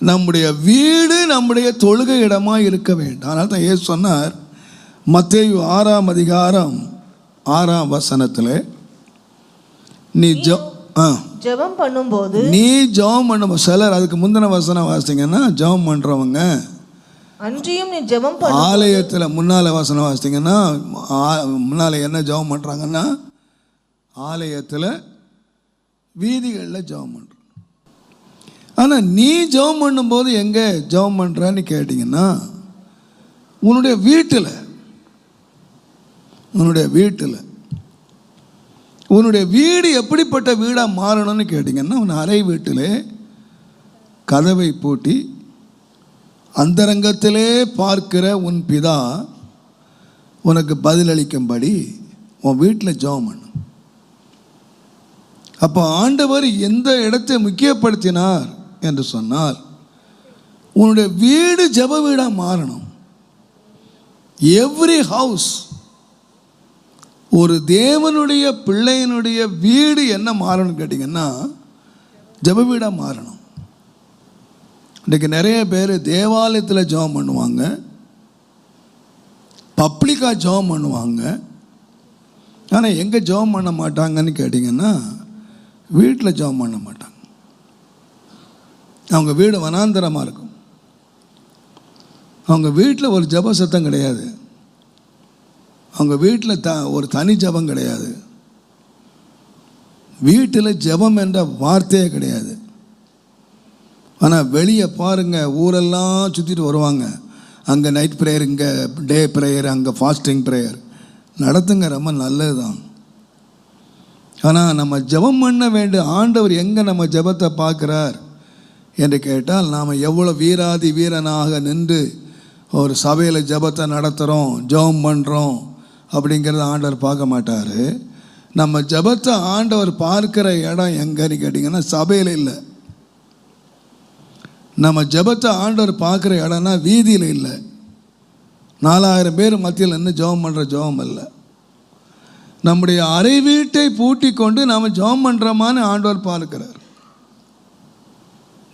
நம்முடைய வீடு நம்முடைய தொழுகை இடமாக இருக்க வேண்டும். அதனால தான் ஏசு சொன்னார் மத்தேயு ஆறாம் அதிகாரம் ஆறாம் வசனத்தில் நீ ஜோ ஆ. ஜெபம் பண்ணும்போது நீ ஜெபம் பண்ணும் சிலர் அதுக்கு முந்தின வசனம் வாசித்தீங்கன்னா ஜெபம் பண்ணுறவங்க அன்றியும் நீ ஜெபம் ஆலயத்தில் முன்னால வசனம் வாசித்தீங்கன்னா முன்னால் என்ன ஜெபம் பண்ணுறாங்கன்னா ஆலயத்தில் வீதிகளில் ஜெபம் பண்ணுறோம் ஆனால் நீ ஜெபம் பண்ணும்போது எங்கே ஜெபம் பண்ணுறான்னு கேட்டிங்கன்னா உன்னுடைய வீட்டில் உன்னுடைய வீட்டில் உன்னுடைய வீடு எப்படிப்பட்ட வீடாக மாறணும்னு கேட்டிங்கன்னா உன் அறை வீட்டிலே கதவை பூட்டி அந்தரங்கத்திலே பார்க்கிற உன் பிதா உனக்கு பதிலளிக்கும்படி உன் வீட்டில் ஜெபம் பண்ணு அப்போ ஆண்டவர் எந்த இடத்தை முக்கியப்படுத்தினார்? என்று சொன்னால் உன்னுடைய வீடு ஜெப வீடாக மாறணும். எவ்ரி ஹவுஸ் ஒரு தேவனுடைய பிள்ளையினுடைய வீடு என்ன மாறணும்னு கேட்டிங்கன்னா ஜெப வீடாக மாறணும். இன்றைக்கி நிறைய பேர் தேவாலயத்தில் ஜெபம் பண்ணுவாங்க. பப்ளிக்காக ஜெபம் பண்ணுவாங்க. ஆனால் எங்கே ஜெபம் பண்ண மாட்டாங்கன்னு கேட்டிங்கன்னா வீட்டில் ஜெபம் பண்ண மாட்டாங்க. அவங்க வீடு வனாந்தரமாக இருக்கும். அவங்க வீட்டில் ஒரு ஜப சத்தம் கிடையாது. அவங்க வீட்டில் த ஒரு தனி ஜபம் கிடையாது. வீட்டில் ஜெபம் என்ற வார்த்தையே கிடையாது. ஆனால் வெளியே பாருங்கள் ஊரெல்லாம் சுற்றிட்டு வருவாங்க. அங்கே நைட் ப்ரேயர் இங்கே டே ப்ரேயர் அங்கே ஃபாஸ்டிங் ப்ரேயர் நடத்துங்க ரொம்ப நல்லது தான் ஆனால் நம்ம ஜெபம் பண்ண வேண்டிய ஆண்டவர் எங்கே நம்ம ஜெபத்தை பார்க்குறார்? என்று கேட்டால் நாம் எவ்வளோ வீராதி வீரனாக நின்று ஒரு சபையில் ஜெபத்தை நடத்துகிறோம் ஜெபம் பண்ணுறோம் அப்படிங்கிறத ஆண்டவர் பார்க்க மாட்டார். நம்ம ஜெபத்தை ஆண்டவர் பார்க்கிற இடம் எங்கன்னு கேட்டிங்கன்னா சபையில் இல்லை. நம்ம ஜெபத்தை ஆண்டவர் பார்க்குற இடம்னா வீதியில் இல்லை. நாலாயிரம் பேர் மத்தியில் நின்று ஜெபம் பண்ணுற ஜெபம் இல்லை நம்முடைய அறை வீட்டை பூட்டி கொண்டு நாம் ஜெபம் பண்ணுறோமான்னு ஆண்டவர் பார்க்கிறார்.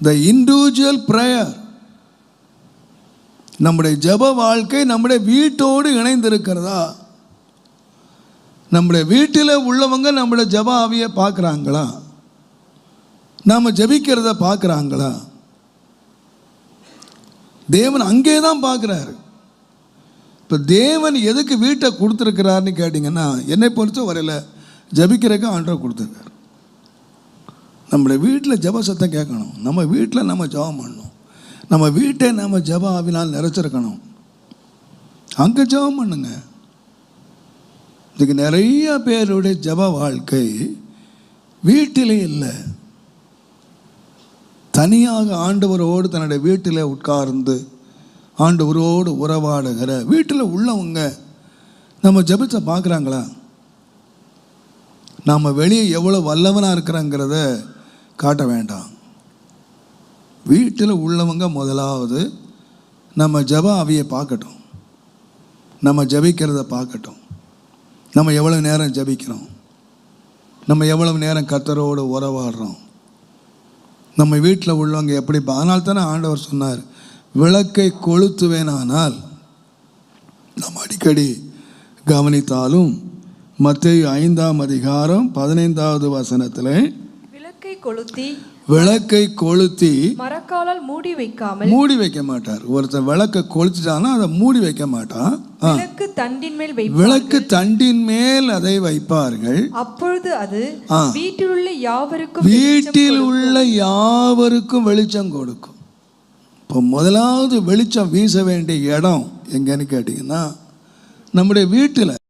த இண்டிவிஜுவல் ப்ரேயர் நம்முடைய ஜெப வாழ்க்கை நம்முடைய வீட்டோடு இணைந்திருக்கிறதா? நம்முடைய வீட்டில் உள்ளவங்க நம்மளை ஜப ஆவியை பார்க்குறாங்களா? நாம் ஜபிக்கிறத பார்க்குறாங்களா? தேவன் அங்கே தான் பார்க்குறாரு. இப்போ தேவன் எதுக்கு வீட்டை கொடுத்துருக்கிறாருன்னு கேட்டிங்கன்னா என்னை பொறுத்த வரையில் ஜபிக்கிறதுக்கு ஆண்டரை கொடுத்துருக்காரு. நம்மளை வீட்டில் ஜப சத்தம் கேட்கணும். நம்ம வீட்டில் நம்ம ஜபம் பண்ணணும். நம்ம வீட்டை நம்ம ஜப ஆவினால் நிறைச்சிருக்கணும். அங்கே ஜபம் பண்ணுங்க. இதுக்கு நிறைய பேருடைய ஜப வாழ்க்கை வீட்டிலே இல்லை. தனியாக ஆண்டவரோடு தன்னுடைய வீட்டில் உட்கார்ந்து ஆண்டவரோடு உறவாடுகிற வீட்டில் உள்ளவங்க நம்ம ஜபத்தை பார்க்குறாங்களா? நாம் வெளியே எவ்வளோ வல்லவனாக இருக்கிறாங்கிறத காட்ட வேண்டாம். வீட்டில் உள்ளவங்க முதலாவது நம்ம ஜப அவையை பார்க்கட்டும். நம்ம ஜபிக்கிறத பார்க்கட்டும். நம்ம எவ்வளோ நேரம் ஜெபிக்கிறோம்? நம்ம எவ்வளவு நேரம் கத்தரோடு உறவாடுறோம்? நம்ம வீட்டில் உள்ளவங்க எப்படி அதனால தானே ஆண்டவர் சொன்னார் விளக்கை கொளுத்துவேனானால் நாம் அடிக்கடி கவனித்தாலும் மற்ற ஐந்தாம் அதிகாரம் பதினைந்தாவது வசனத்தில் கொளுத்தி விளக்கை கொளுத்தி மரக்காலால் மூடி வைக்காமல் மூடி வைக்க மாட்டார். ஒருத்தன் விளக்கை கொளுத்திட்டான்னா அதை மூடி வைக்க மாட்டான். விளக்கு தண்டின் மேல் விளக்கு தண்டின் மேல் அதை வைப்பார்கள். அப்பொழுது அது. வீட்டில் உள்ள யாவருக்கும் வீட்டில் உள்ள யாவருக்கும் வெளிச்சம் கொடுக்கும். இப்போ முதலாவது வெளிச்சம் வீச வேண்டிய இடம் எங்கன்னு கேட்டிங்கன்னா நம்முடைய வீட்டில்